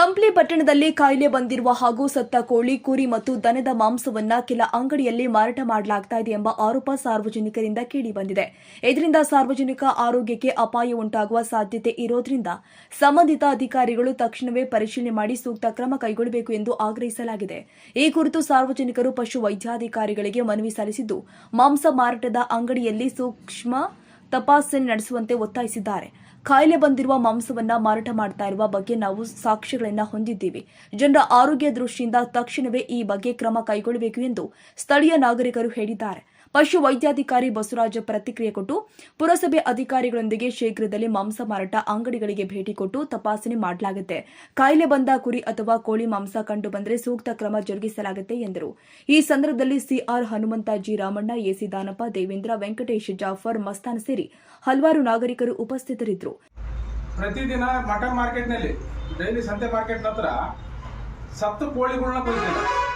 ಕಂಪ್ಲಿ ಪಟ್ಟಣದಲ್ಲಿ ಕಾಯಿಲೆ ಬಂದಿರುವ ಹಾಗೂ ಸತ್ತ ಕೋಳಿ, ಕುರಿ ಮತ್ತು ದನದ ಮಾಂಸವನ್ನ ಕೆಲ ಅಂಗಡಿಯಲ್ಲಿ ಮಾರಾಟ ಮಾಡಲಾಗ್ತಾ ಇದೆ ಎಂಬ ಆರೋಪ ಸಾರ್ವಜನಿಕರಿಂದ ಕೇಳಿಬಂದಿದೆ ಇದರಿಂದ ಸಾರ್ವಜನಿಕ ಆರೋಗ್ಯಕ್ಕೆ ಅಪಾಯ ಉಂಟಾಗುವ ಸಾಧ್ಯತೆ ಇರೋದ್ರಿಂದ ಸಂಬಂಧಿತ ಅಧಿಕಾರಿಗಳು ತಕ್ಷಣವೇ ಪರಿಶೀಲನೆ ಮಾಡಿ ಸೂಕ್ತ ಕ್ರಮ ಕೈಗೊಳ್ಳಬೇಕು ಎಂದು ಆಗ್ರಹಿಸಲಾಗಿದೆ. ಈ ಕುರಿತು ಸಾರ್ವಜನಿಕರು ಪಶು ವೈದ್ಯಾಧಿಕಾರಿಗಳಿಗೆ ಮನವಿ ಸಲ್ಲಿಸಿದ್ದು, ಮಾಂಸ ಮಾರಾಟದ ಅಂಗಡಿಯಲ್ಲಿ ಸೂಕ್ಷ್ಮ ತಪಾಸಣೆ ನಡೆಸುವಂತೆ ಒತ್ತಾಯಿಸಿದ್ದಾರೆ. ಕಾಯಿಲೆ ಬಂದಿರುವ ಮಾಂಸವನ್ನ ಮಾರಾಟ ಮಾಡ್ತಾ ಇರುವ ಬಗ್ಗೆ ನಾವು ಸಾಕ್ಷ್ಯಗಳನ್ನ ಹೊಂದಿದ್ದೀವಿ. ಜನರ ಆರೋಗ್ಯ ದೃಷ್ಟಿಯಿಂದ ತಕ್ಷಣವೇ ಈ ಬಗ್ಗೆ ಕ್ರಮ ಕೈಗೊಳ್ಳಬೇಕು ಎಂದು ಸ್ಥಳೀಯ ನಾಗರಿಕರು ಹೇಳಿದ್ದಾರೆ. ಪಶು ವೈದ್ಯಾಧಿಕಾರಿ ಬಸವರಾಜ ಪ್ರತಿಕ್ರಿಯೆ ಕೊಟ್ಟು ಪುರಸಭೆ ಅಧಿಕಾರಿಗಳೊಂದಿಗೆ ಶೀಘ್ರದಲ್ಲಿ ಮಾಂಸ ಮಾರಾಟ ಅಂಗಡಿಗಳಿಗೆ ಭೇಟಿ ಕೊಟ್ಟು ತಪಾಸಣೆ ಮಾಡಲಾಗುತ್ತೆ. ಕಾಯಿಲೆ ಬಂದ ಕುರಿ ಅಥವಾ ಕೋಳಿ ಮಾಂಸ ಕಂಡು ಬಂದರೆ ಸೂಕ್ತ ಕ್ರಮ ಜರುಗಿಸಲಾಗುತ್ತೆ ಎಂದರು. ಈ ಸಂದರ್ಭದಲ್ಲಿ CR Hanumantha G Ramanna, AC Danappa, Devendra, Venkatesh Jafar Mastan ಸೇರಿ ಹಲವಾರು ನಾಗರಿಕರು ಉಪಸ್ಥಿತರಿದ್ದರು. ಪ್ರತಿದಿನ ಮಟನ್ ಮಾರ್ಕೆಟ್ನಲ್ಲಿ, ಡೈಲಿ ಸಂತೆ ಮಾರ್ಕೆಟ್ ಹತ್ರ ಸತ್ತು ಕೋಳಿಗಳನ್ನ ಕೊಯ್ತಾರೆ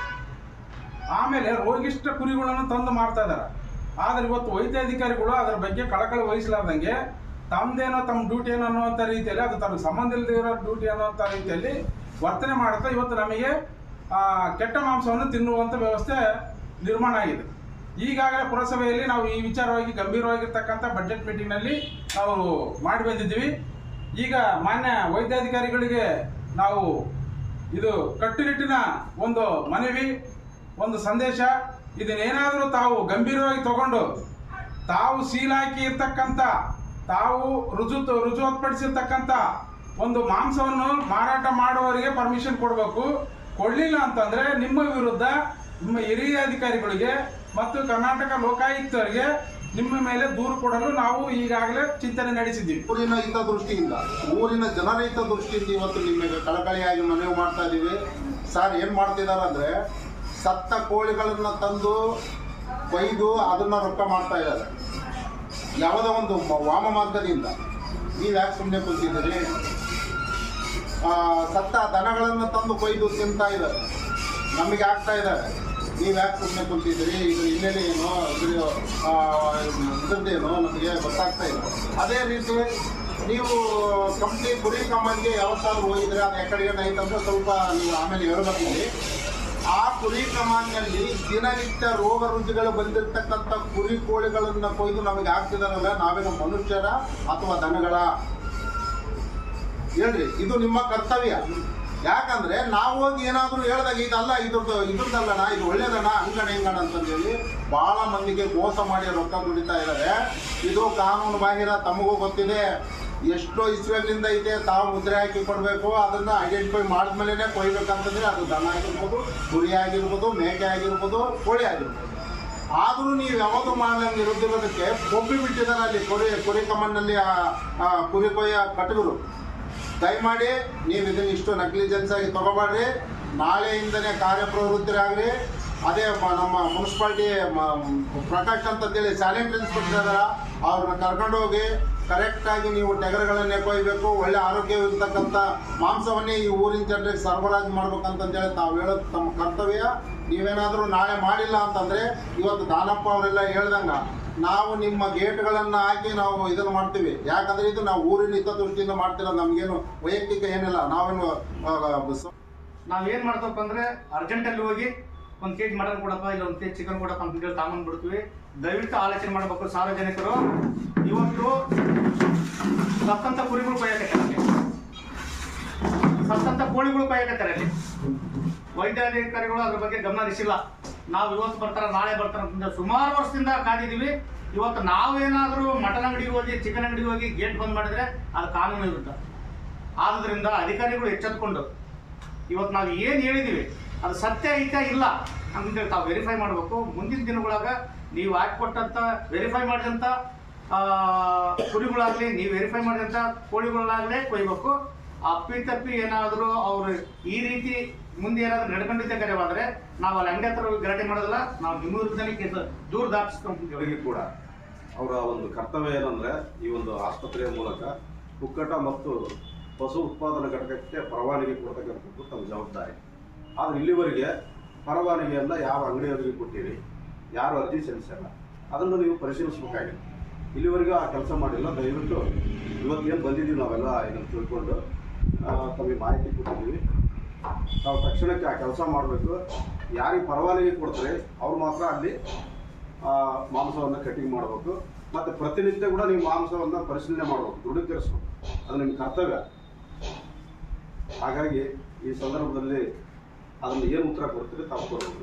ಆಮೇಲೆ ರೋಗಿಷ್ಟ ಕುರಿಗಳನ್ನು ತಂದು ಮಾಡ್ತಾ ಇದ್ದಾರೆ. ಆದರೆ ಇವತ್ತು ವೈದ್ಯಾಧಿಕಾರಿಗಳು ಅದರ ಬಗ್ಗೆ ಕಳಕಳಿ ವಹಿಸಲಾರ್ದಂಗೆ ತಮ್ಮದೇನೋ ತಮ್ಮ ಡ್ಯೂಟಿ ಏನೋ ಅನ್ನುವಂಥ ರೀತಿಯಲ್ಲಿ, ಅದು ತಮಗೆ ಸಂಬಂಧ ಇರೋ ಡ್ಯೂಟಿ ಅನ್ನುವಂಥ ರೀತಿಯಲ್ಲಿ ವರ್ತನೆ ಮಾಡುತ್ತಾ ಇವತ್ತು ನಮಗೆ ಕೆಟ್ಟ ಮಾಂಸವನ್ನು ತಿನ್ನುವಂಥ ವ್ಯವಸ್ಥೆ ನಿರ್ಮಾಣ ಆಗಿದೆ. ಈಗಾಗಲೇ ಪುರಸಭೆಯಲ್ಲಿ ನಾವು ಈ ವಿಚಾರವಾಗಿ ಗಂಭೀರವಾಗಿರ್ತಕ್ಕಂಥ ಬಜೆಟ್ ಮೀಟಿಂಗ್ನಲ್ಲಿ ನಾವು ಮಾಡಿ ಬಂದಿದ್ದೀವಿ. ಈಗ ಮಾನ್ಯ ವೈದ್ಯಾಧಿಕಾರಿಗಳಿಗೆ ನಾವು ಇದು ಕಟ್ಟುನಿಟ್ಟಿನ ಒಂದು ಮನವಿ ಒಂದು ಸಂದೇಶ, ಇದನ್ನೇನಾದರೂ ತಾವು ಗಂಭೀರವಾಗಿ ತಗೊಂಡು, ತಾವು ಸೀಲಾಕಿ ಇರ್ತಕ್ಕಂಥ ತಾವು ರುಜು, ರುಜುವತ್ಪಡಿಸಿರ್ತಕ್ಕಂಥ ಒಂದು ಮಾಂಸವನ್ನು ಮಾರಾಟ ಮಾಡುವವರಿಗೆ ಪರ್ಮಿಷನ್ ಕೊಡಬೇಕು. ಕೊಡಲಿಲ್ಲ ಅಂತಂದರೆ ನಿಮ್ಮ ವಿರುದ್ಧ ನಿಮ್ಮ ಹಿರಿಯ ಅಧಿಕಾರಿಗಳಿಗೆ ಮತ್ತು ಕರ್ನಾಟಕ ಲೋಕಾಯುಕ್ತರಿಗೆ ನಿಮ್ಮ ಮೇಲೆ ದೂರು ಕೊಡಲು ನಾವು ಈಗಾಗಲೇ ಚಿಂತನೆ ನಡೆಸಿದ್ದೀವಿ. ಊರಿನ ಹಿತ ದೃಷ್ಟಿಯಿಂದ ಊರಿನ ಜನರ ಹಿತದೃಷ್ಟಿಯಿಂದ ಇವತ್ತು ನಿಮಗೆ ಕಳಕಳಿಯಾಗಿ ಮನವಿ ಮಾಡ್ತಾ ಇದ್ದೀವಿ. ಸರ್, ಏನು ಮಾಡ್ತಿದ್ದಾರೆ ಅಂದರೆ ಸತ್ತ ಕೋಳಿಗಳನ್ನ ತಂದು ಕೊಯ್ದು ಅದನ್ನ ರೊಕ್ಕ ಮಾಡ್ತಾ ಇದ್ದಾರೆ. ಯಾವುದೋ ಒಂದು ವಾಮ ಮಾರ್ಗದಿಂದ. ನೀವು ಯಾಕೆ ಸುಮ್ಮನೆ ಕೂತಿದ್ದೀರಿ? ಆ, ಸತ್ತ ದನಗಳನ್ನು ತಂದು ಕೊಯ್ದು ತಿಂತಾ ಇದ್ದಾರೆ. ನಮಗೆ ಆಗ್ತಾ ಇದ್ದಾರೆ ನೀವು ಯಾಕೆ ಸುಮ್ಮನೆ ಕುಂತಿದ್ದೀರಿ? ಇದು ಹಿನ್ನೆಲೆ ಏನು? ಇದ್ರದ್ದೇನು ನಮಗೆ ಗೊತ್ತಾಗ್ತಾ ಇಲ್ಲ. ಅದೇ ರೀತಿ ನೀವು ಕಂಪ್ನಿ ಕುರಿ ಕಮ್ಮನ್ಗೆ ಯಾವತ್ತಾದ್ರು ಹೋಗಿದ್ರೆ ಅದು ಎಕಡೆ ಏನಾಯ್ತು ಅಂತ ಸ್ವಲ್ಪ ನೀವು ಆಮೇಲೆ ಹೇಳ್ಬೇಕಿದೆ ಆ ಕುರಿ ಕಮಾನ್ನಲ್ಲಿ ದಿನನಿತ್ಯ ರೋಗ ರುಜಿಗಳು ಬಂದಿರತಕ್ಕಂತ ಕುರಿ ಕೋಳಿಗಳನ್ನು ಕೊಯ್ದು ನಮಗೆ ಹಾಕ್ತಿದಾರಲ್ಲ, ನಾವೇನು ಮನುಷ್ಯರ ಅಥವಾ ದನಗಳ? ಹೇಳ್ರಿ, ಇದು ನಿಮ್ಮ ಕರ್ತವ್ಯ. ಯಾಕಂದ್ರೆ ನಾವು ಹೋಗಿ ಏನಾದರೂ ಹೇಳಿದಾಗ ಇದಲ್ಲ, ಇದ್ರದ್ದು ಇದ್ರದ್ದಲ್ಲಣ ಇದು ಒಳ್ಳೇದಣ್ಣ ಅಂಗಣ ಹಿಂಗಣ ಅಂತಂದೇಳಿ ಬಹಳ ಮಂದಿಗೆ ಮೋಸ ಮಾಡಿ ರೊಕ್ಕ ದುಡಿತಾ ಇದ್ದಾರೆ ಇದು ಕಾನೂನು ಬಾಹಿರ, ತಮಗೂ ಗೊತ್ತಿದೆ. ಎಷ್ಟೋ ಇಸ್ರೇಲ್ನಿಂದ ಇದೆ, ತಾವು ಮುದ್ರೆ ಹಾಕಿ ಕೊಡಬೇಕು. ಅದನ್ನ ಐಡೆಂಟಿಫೈ ಮಾಡಿದ್ಮೇಲೆ ಕೊಯ್ಬೇಕಂತಂದ್ರೆ ಅದು ದನ ಆಗಿರ್ಬೋದು, ಕುರಿ ಆಗಿರ್ಬೋದು, ಮೇಕೆ ಆಗಿರ್ಬೋದು, ಕೋಳಿ ಆಗಿರ್ಬೋದು. ಆದರೂ ನೀವು ಯಾವುದು ಮಾಡಲಂಗೆ ಇರೋದಿರೋದಕ್ಕೆ ಕೊಬ್ಬಿ ಬಿಟ್ಟಿದ್ದಾರೆ ಅಲ್ಲಿ ಕುರಿ ಕುರಿ ಕಮ್ಮನ್ನಲ್ಲಿ ಆ ಕುರಿ ಕೊಯ್ಯ ಕಟಗರು ದಯಮಾಡಿ ನೀವು ಇದನ್ನ ಇಷ್ಟು ನೆಗ್ಲಿಜೆನ್ಸ್ ಆಗಿ ತಗೋಬೇಡ್ರಿ. ನಾಳೆಯಿಂದನೇ ಕಾರ್ಯಪ್ರವೃತ್ತರಾಗ್ರಿ. ಅದೇ ನಮ್ಮ ಮುನ್ಸಿಪಾಲ್ಟಿ ಪ್ರಕಾಶ್ ಅಂತ ಸ್ಯಾಲೆಂಟ್ ಇನ್ಸ್ಪೆಕ್ಟರ್ ಕೊಟ್ಟಿದ್ದಾರೆ ಅವ್ರನ್ನ ಕರ್ಕೊಂಡು ಹೋಗಿ ಕರೆಕ್ಟಾಗಿ ನೀವು ಟೆಗರ್ಗಳನ್ನೇ ಕೊಯ್ಬೇಕು, ಒಳ್ಳೆ ಆರೋಗ್ಯವಿರ್ತಕ್ಕಂಥ ಮಾಂಸವನ್ನೇ ಈ ಊರಿನ ಜನರಿಗೆ ಸರಬರಾಜು ಮಾಡ್ಬೇಕಂತಂದೇಳಿ ತಾವು ಹೇಳೋದು ತಮ್ಮ ಕರ್ತವ್ಯ. ನೀವೇನಾದರೂ ನಾಳೆ ಮಾಡಿಲ್ಲ ಅಂತಂದರೆ ಇವತ್ತು ದಾನಪ್ಪ ಅವರೆಲ್ಲ ಹೇಳ್ದಂಗೆ, ನಾವು ನಿಮ್ಮ ಗೇಟ್ಗಳನ್ನು ಹಾಕಿ ನಾವು ಇದನ್ನು ಮಾಡ್ತೀವಿ. ಯಾಕಂದ್ರೆ ಇದು ನಾವು ಊರಿನ ಹಿತದೃಷ್ಟಿಯಿಂದ ಮಾಡ್ತಿರೋದು, ನಮಗೇನು ವೈಯಕ್ತಿಕ ಏನಿಲ್ಲ. ನಾವೇನು ನಾವೇನು ಮಾಡ್ತಪ್ಪ ಅಂದ್ರೆ ಅರ್ಜೆಂಟ್ ಅಲ್ಲಿ ಹೋಗಿ ಒಂದ್ ಕೆಜಿ ಮಟನ್ ಕೊಡಪ್ಪ, ಇಲ್ಲ ಒಂದು ಕೆಜಿ ಚಿಕನ್ ಕೊಡಪ್ಪ ಅಂತ ಹೇಳಿ ತಗೊಂಡ್ ಬಿಡ್ತೀವಿ ದಯವಿಟ್ಟು ಆಲೋಚನೆ ಮಾಡ್ಬೇಕು, ಸಾರ್ವಜನಿಕರು. ಇವತ್ತು ಸತ್ತಂತ ಕುರಿಗಳು ಕೊಯ್ಯಕತ್ತಾರೆ ಅಲ್ಲಿ. ಸತ್ತಂತ ಕೋಳಿಗಳು ಕೊಯ್ಯಕತ್ತಾರೆ ಅಲ್ಲಿ. ವೈದ್ಯಾಧಿಕಾರಿಗಳು ಅದ್ರ ಬಗ್ಗೆ ಗಮನ ಹರಿಸಿಲ್ಲ. ನಾವು ಇವತ್ತು ಬರ್ತಾರ, ನಾಳೆ ಬರ್ತಾರ ಅಂತ ಸುಮಾರು ವರ್ಷದಿಂದ ಕಾದಿದ್ದೀವಿ. ಇವತ್ತು ನಾವೇನಾದರೂ ಮಟನ್ ಅಂಗಡಿಗೆ ಹೋಗಿ ಚಿಕನ್ ಅಂಗಡಿಗೆ ಹೋಗಿ ಗೇಟ್ ಬಂದ್ ಮಾಡಿದ್ರೆ ಅದು ಕಾನೂನು ಇರುತ್ತೆ ಆದ್ರಿಂದ ಅಧಿಕಾರಿಗಳು ಎಚ್ಚೆತ್ಕೊಂಡು, ಇವತ್ತು ನಾವು ಏನು ಹೇಳಿದೀವಿ ಅದು ಸತ್ಯ ಐತೆ, ಇಲ್ಲ ಅಂತೇಳಿ ತಾವು ವೆರಿಫೈ ಮಾಡಬೇಕು. ಮುಂದಿನ ದಿನಗಳಾಗ ನೀವು ಹಾಕಿಕೊಟ್ಟಂತ ವೆರಿಫೈ ಮಾಡಿದಂಥ ಕುರಿಗಳಾಗಲಿ, ನೀವು ವೆರಿಫೈ ಮಾಡಿದಂಥ ಕೋಳಿಗಳಾಗಲೇ ಕೊಯ್ಬೇಕು. ಅಪ್ಪಿ ತಪ್ಪಿ ಏನಾದರೂ ಅವರು ಈ ರೀತಿ ಮುಂದೆ ಏನಾದರೂ ನಡ್ಕೊಂಡಿದ್ದೆ ಕರೆವಾದರೆ ನಾವು ಅಲ್ಲಿ ಅಂಗಡಿ ಹತ್ರ ಹೋಗಿ ಗಲಾಟೆ ಮಾಡೋದಿಲ್ಲ, ನಾವು ನಿಮ್ಮ ವಿರುದ್ಧನೇ ದೂರ ದಾಪಿಸ್ಕೊಂಡು ಕೂಡ. ಅವರ ಒಂದು ಕರ್ತವ್ಯ ಏನಂದ್ರೆ ಈ ಒಂದು ಆಸ್ಪತ್ರೆಯ ಮೂಲಕ ಕುಕ್ಕಟ ಮತ್ತು ಪಶು ಉತ್ಪಾದನಾ ಘಟಕಕ್ಕೆ ಪರವಾನಗಿ ಕೊಡ್ತಕ್ಕಂಥದ್ದು ತಮ್ಮ ಜವಾಬ್ದಾರಿ. ಆದರೆ ಇಲ್ಲಿವರೆಗೆ ಪರವಾನಗಿಯನ್ನ ಯಾವ ಅಂಗಡಿಯವರಿಗೆ ಕೊಟ್ಟಿರಿ, ಯಾರು ಅರ್ಜಿ ಸಲ್ಲಿಸಲ್ಲ. ಅದನ್ನು ನೀವು ಪರಿಶೀಲಿಸಬೇಕಾಗಿದೆ. ಇಲ್ಲಿವರೆಗೂ ಆ ಕೆಲಸ ಮಾಡಿಲ್ಲ. ದಯವಿಟ್ಟು ಇವತ್ತು ಏನು ಬಂದಿದ್ದೀವಿ ನಾವೆಲ್ಲ ಇದನ್ನು ತಿಳ್ಕೊಂಡು ತಮಗೆ ಮಾಹಿತಿ ಕೊಟ್ಟಿದ್ದೀವಿ. ನಾವು ತಕ್ಷಣಕ್ಕೆ ಆ ಕೆಲಸ ಮಾಡಬೇಕು. ಯಾರಿಗೆ ಪರವಾನಗಿ ಕೊಡ್ತಾರೆ, ಅವ್ರು ಮಾತ್ರ ಅಲ್ಲಿ ಮಾಂಸವನ್ನು ಕಟಿಂಗ್ ಮಾಡಬೇಕು. ಮತ್ತು ಪ್ರತಿನಿತ್ಯ ಕೂಡ ನೀವು ಮಾಂಸವನ್ನು ಪರಿಶೀಲನೆ ಮಾಡಬೇಕು, ದೃಢೀಕರಿಸಬೇಕು. ಅದು ನಿಮ್ಮ ಕರ್ತವ್ಯ. ಹಾಗಾಗಿ ಈ ಸಂದರ್ಭದಲ್ಲಿ ಅದನ್ನು ಏನು ಉತ್ತರ ಕೊಡ್ತೀರಿ ತಾವು ಕೊಡಬೇಕು